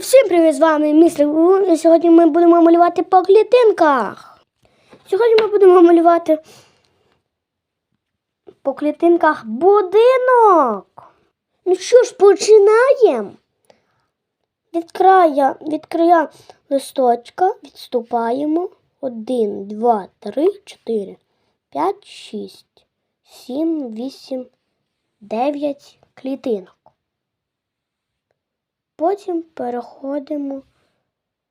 Всім привіт! З вами містер. І сьогодні ми будемо малювати по клітинках. Сьогодні ми будемо малювати по клітинках будинок. Ну що ж, починаємо. Від края, від края листочка відступаємо. Один, два, три, чотири, п'ять, шість, сім, вісім, дев'ять клітинок. Потім переходимо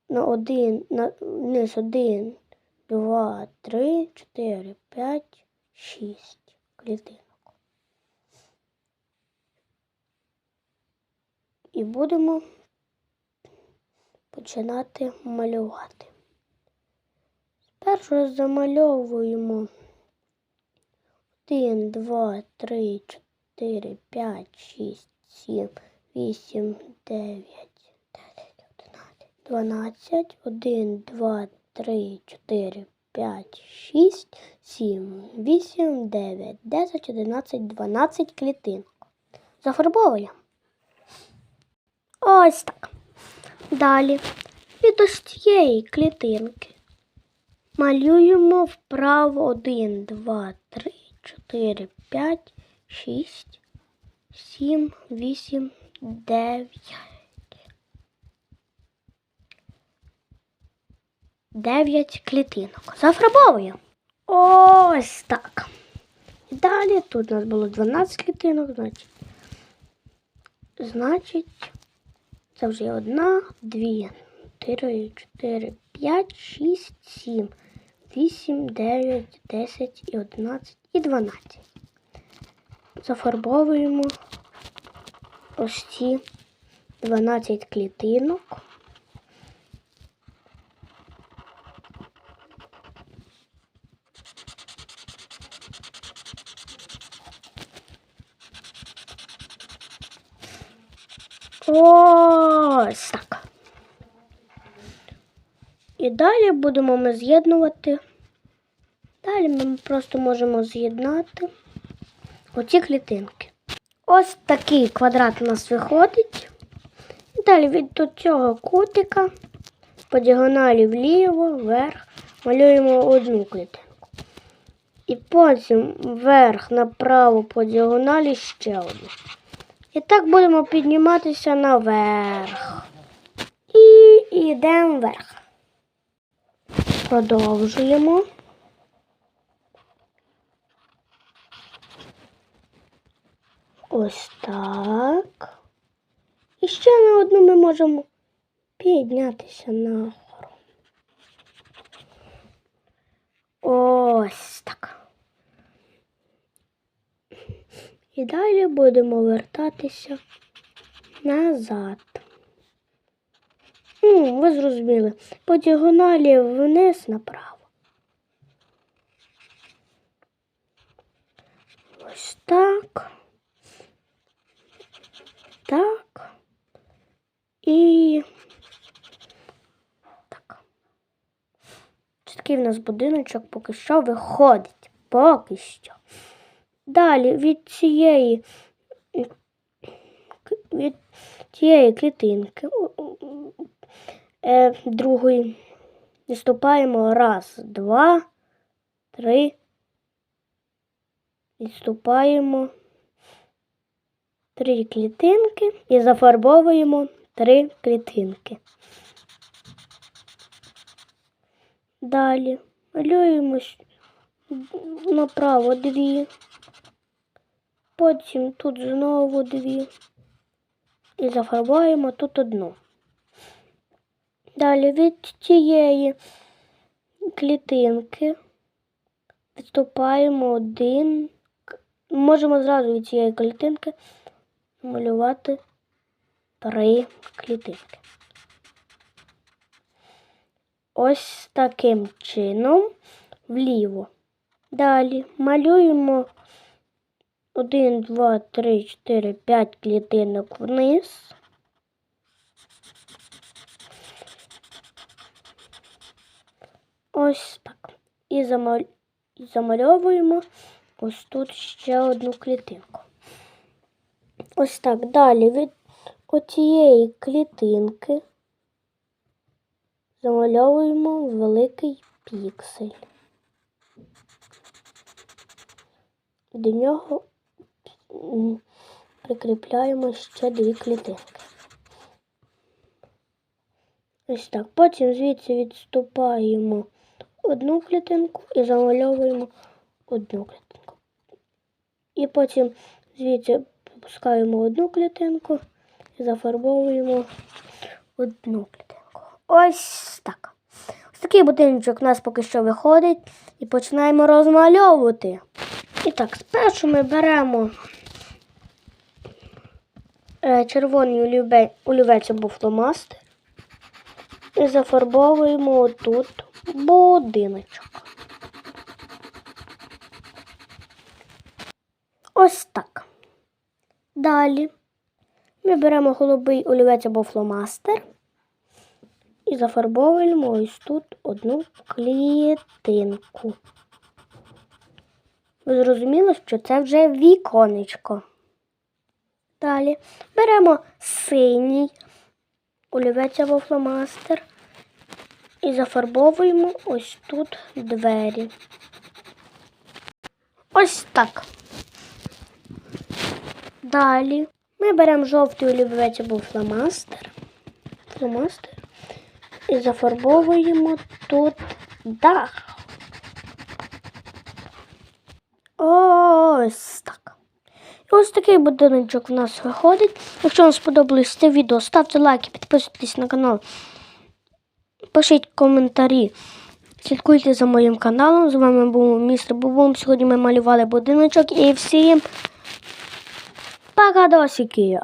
на один, на вниз один, два, три, чотири, п'ять, шість клітинок. І будемо починати малювати. Спершу замальовуємо один, два, три, чотири, п'ять, шість, сім, вісім, дев'ять, десять, одинадцять, дванадцять, один, два, три, чотири, п'ять, шість, сім, вісім, дев'ять, десять, одинадцять, дванадцять клітинок. Зафарбовуємо. Ось так. Далі від ось цієї клітинки малюємо вправо 1, 2, 3, 4, 5, 6, 7, 8, 9. 9 клітинок. Зафарбовуємо. Ось так. І далі тут у нас було 12 клітинок, значить. Значить, це вже одна, дві, три, чотири, п'ять, шість, сім, вісім, дев'ять, десять і одинадцять і дванадцять. Зафарбовуємо ось ці 12 клітинок. Ось так. І далі будемо ми з'єднувати. Далі ми просто можемо з'єднати оці клітинки. Ось такий квадрат у нас виходить. Далі від цього кутика по діагоналі вліво, вверх малюємо одну клітинку. І потім вверх направо по діагоналі ще одну. І так будемо підніматися наверх. І йдемо вверх. Продовжуємо. Ось так. І ще на одну ми можемо піднятися нагору. Ось так. І далі будемо вертатися назад. Ну, ви зрозуміли, по діагоналі вниз направо. Ось так. Так. І так. Ось такий в нас будиночок поки що виходить. Поки що. Далі від цієї від цієї клітинки е, другої відступаємо раз, два, три. Відступаємо три клітинки і зафарбовуємо три клітинки. Далі малюємо направо дві. Потім тут знову дві. І зафарбуємо тут одну. Далі від цієї клітинки відступаємо один. Можемо зразу від цієї клітинки малювати три клітинки. Ось таким чином вліво. Далі малюємо 1, 2, 3, 4, 5 клітинок вниз. Ось так. І замаль... замальовуємо ось тут ще одну клітинку. Ось так. Далі від оцієї клітинки замальовуємо великий піксель. До нього прикріпляємо ще дві клітинки. Ось так. Потім звідси відступаємо одну клітинку і замальовуємо одну клітинку. І потім звідси пропускаємо одну клітинку і зафарбовуємо одну клітинку. Ось так. Ось такий будиночок у нас поки що виходить і починаємо розмальовувати. І так, спершу ми беремо е, червоний оліве- олівець або фломастер і зафарбовуємо тут будиночок. Ось так. Далі ми беремо голубий олівець або фломастер і зафарбовуємо ось тут одну клітинку. Ви зрозуміли, що це вже віконечко. Далі беремо синій олівець або фломастер і зафарбовуємо ось тут двері. Ось так. Далі ми беремо жовтий олівець або фломастер. Фломастер і зафарбовуємо тут дах. Ось так. І ось такий будиночок в нас виходить. Якщо вам сподобалось це відео, ставте лайки, підписуйтесь на канал, пишіть коментарі. Слідкуйте за моїм каналом. З вами був містер Бубум. Сьогодні ми малювали будиночок і всім പകദോഷിക്കുകയോ